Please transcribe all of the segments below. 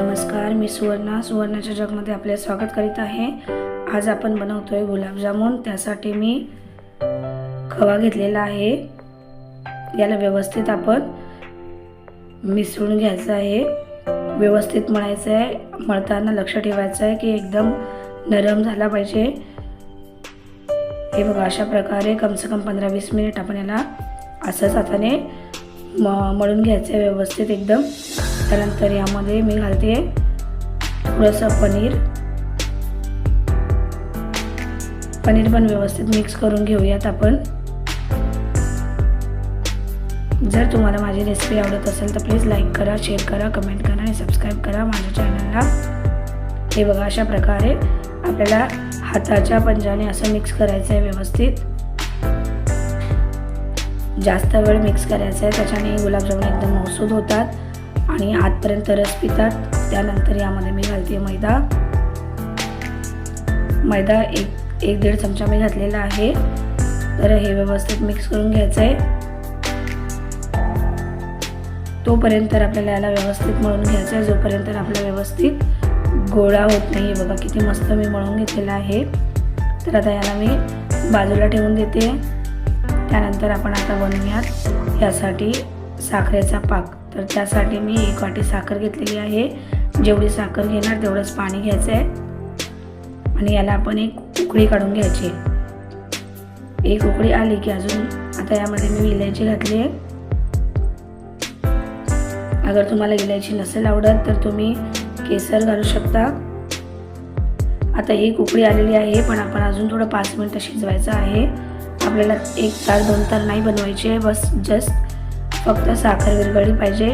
नमस्कार मी सुवर्णा. सुवर्णाच्या जगमध्ये आपले स्वागत करीत आहे. आज आपण बनवतोय गुलाबजामुन. त्यासाठी मी खवा घेतलेला आहे. याला व्यवस्थित आपण मिसळून घ्यायचं आहे. व्यवस्थित मळायचं आहे. मळताना लक्ष ठेवायचं आहे की एकदम नरम झाला पाहिजे. हे बघा अशा प्रकारे कमसे कम पंधरा वीस मिनिट आपण याला असंच हाताने म मळून घ्यायचं आहे व्यवस्थित एकदम. त्यानंतर यामध्ये मी घालते थोडंसं पनीर. पनीर पण व्यवस्थित मिक्स करून घेऊयात आपण. जर तुम्हाला माझी रेसिपी आवडत असेल तर प्लीज लाईक करा शेअर करा कमेंट करा आणि सबस्क्राईब करा माझ्या चॅनलला. हे बघा अशा प्रकारे आपल्याला हाताच्या पंजाने असं मिक्स करायचं आहे व्यवस्थित. जास्त वेळ मिक्स करायचं आहे त्याच्याने गुलाबजामुन एकदम मौसूद होतात. आणि आतपर्यंत रस पितात. त्यानंतर यामध्ये मी घालते मैदा. मैदा एक एक दीड चमचा मी घातलेला आहे. तर हे व्यवस्थित मिक्स करून घ्यायचं आहे तोपर्यंत आपल्याला याला व्यवस्थित मळून घ्यायचं आहे जोपर्यंत आपला व्यवस्थित गोळा होत नाही. बघा किती मस्त मी मळून घेतलेला आहे. तर आता याला मी बाजूला ठेवून देते. त्यानंतर आपण आता बनवूयात यासाठी साखरेचा पाक. तर त्यासाठी मी एक वाटी साखर घेतलेली आहे. जेवढी साखर घेणार तेवढंच पाणी घ्यायचं आहे आणि याला आपण एक उकळी काढून घ्यायची. एक उकळी आली की अजून आता यामध्ये मी इलायची घातली आहे. अगर तुम्हाला इलायची नसेल आवडत तर तुम्ही केसर घालू शकता. आता एक उकळी आलेली आहे पण आपण अजून थोडं पाच मिनटं शिजवायचं आहे. आपल्याला एक तार दोन तार नाही बनवायचे बस जस्ट फक्त साखर विरघळली पाहिजे.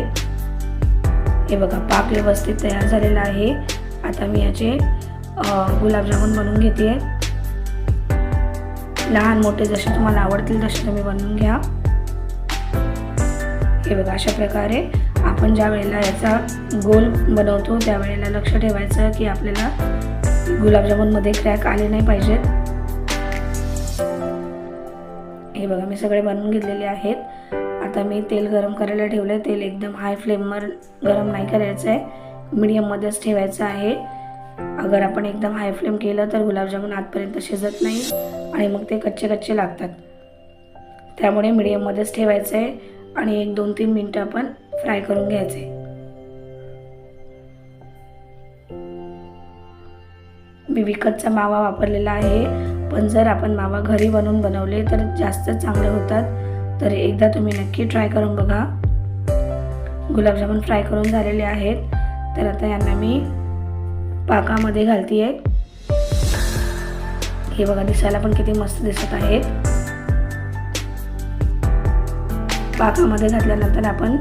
हे बघा पाक व्यवस्थित तयार झालेला आहे. आता मी याचे गुलाबजामुन बनवून घेते लहान मोठे जसे तुम्हाला आवडतील तसे तुम्ही बनवून घ्या. हे बघा अशा प्रकारे आपण ज्या वेळेला याचा गोल बनवतो त्यावेळेला लक्ष ठेवायचं की आपल्याला गुलाबजामुनमध्ये क्रॅक आले नाही पाहिजेत. हे बघा मी सगळे बनवून घेतलेले आहेत. आता मी तेल गरम करायला ठेवलं आहे तेल एकदम हाय फ्लेमवर गरम नाही करायचं आहे मिडियममध्येच ठेवायचं आहे. अगर आपण एकदम हाय फ्लेम केलं तर गुलाबजामुन आतपर्यंत शिजत नाही आणि मग ते कच्चे कच्चे लागतात. त्यामुळे मिडियममध्येच ठेवायचं आहे आणि एक दोन तीन मिनटं आपण फ्राय करून घ्यायचे मी विकतचा मावा वापरलेला आहे. पण जर आपण मावा घरी बनवून बनवले तर जास्त चांगले होतात. तर एकदा तुम्ही नक्की ट्राय करून बघा. गुलाबजामुन फ्राय करून झालेले आहेत. तर आता यांना मी पाकामध्ये घालते आहे हे बघा दिसायला पण किती मस्त दिसत आहेत. पाकामध्ये घातल्यानंतर आपण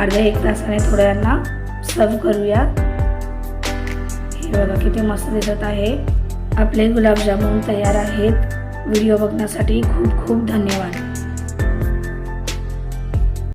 अर्ध्या एक तासाने थोड्या यांना सर्व करूया. हे बघा किती मस्त दिसत आहे. आपले गुलाबजामुन तयार आहेत. व्हिडिओ बघण्यासाठी खूप खूप धन्यवाद.